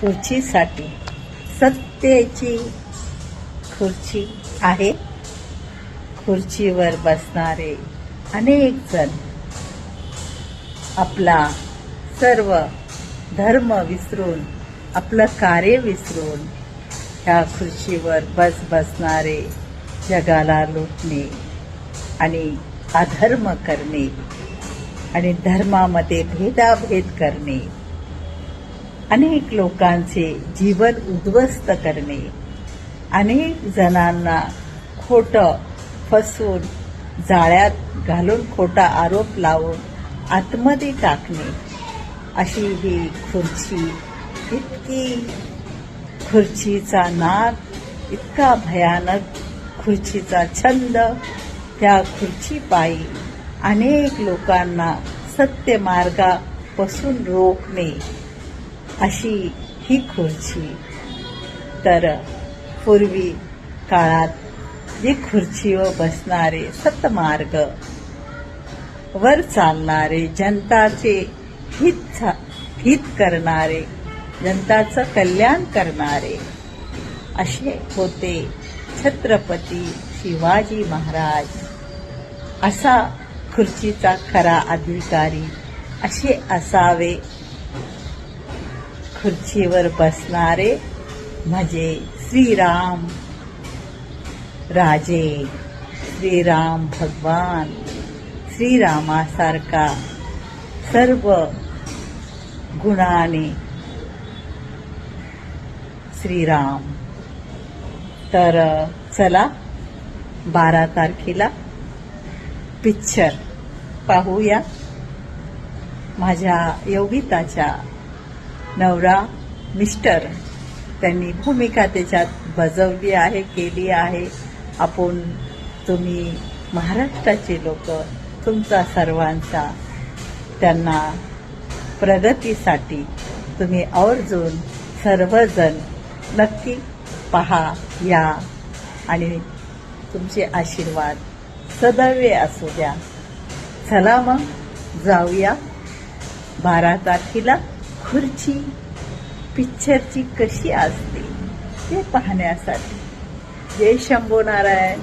खुर्चीसाठी. सत्तेची खुर्ची आहे. खुर्चीवर बसणारे अनेक जण आपला सर्व धर्म विसरून आपलं कार्य विसरून ह्या खुर्चीवर बस बसणारे जगाला लुटणे आणि अधर्म करणे आणि धर्मामध्ये भेदाभेद करणे. अनेक लोकांचे जीवन उद्ध्वस्त करणे. अनेक जणांना खोटं फसवून जाळ्यात घालून खोटा आरोप लावून आतमध्ये टाकणे. अशी ही खुर्ची इतकी खुर्चीचा नाद इतका भयानक खुर्चीचा छंद त्या खुर्चीपायी अनेक लोकांना सत्य मार्गापासून रोखणे. अशी ही खुर्ची. तर पूर्वी काळात जी खुर्चीवर बसणारे सतमार्ग वर चालणारे जनताचे हित हित करणारे जनताचं कल्याण करणारे असे होते छत्रपती शिवाजी महाराज. असा खुर्चीचा खरा अधिकारी असे असावे. खुर्चीवर बसणारे म्हणजे श्रीराम. राजे श्रीराम भगवान श्रीरामासारखा सर्व गुणाने श्रीराम. तर चला बारा तारखेला पिक्चर पाहूया. माझ्या योगिताच्या नवरा मिस्टर त्यांनी भूमिका त्याच्यात बजवली आहे केली आहे. आपण तुम्ही महाराष्ट्राचे लोक तुमचा सर्वांचा त्यांना प्रगतीसाठी तुम्ही आवर्जून सर्वजण नक्की पहा या. आणि तुमचे आशीर्वाद सदैव असू द्या. चला मग जाऊया बारा तारखेला. खुर्ची पिक्चरची कशी असते ते पाहण्यासाठी. जय शंभू नारायण.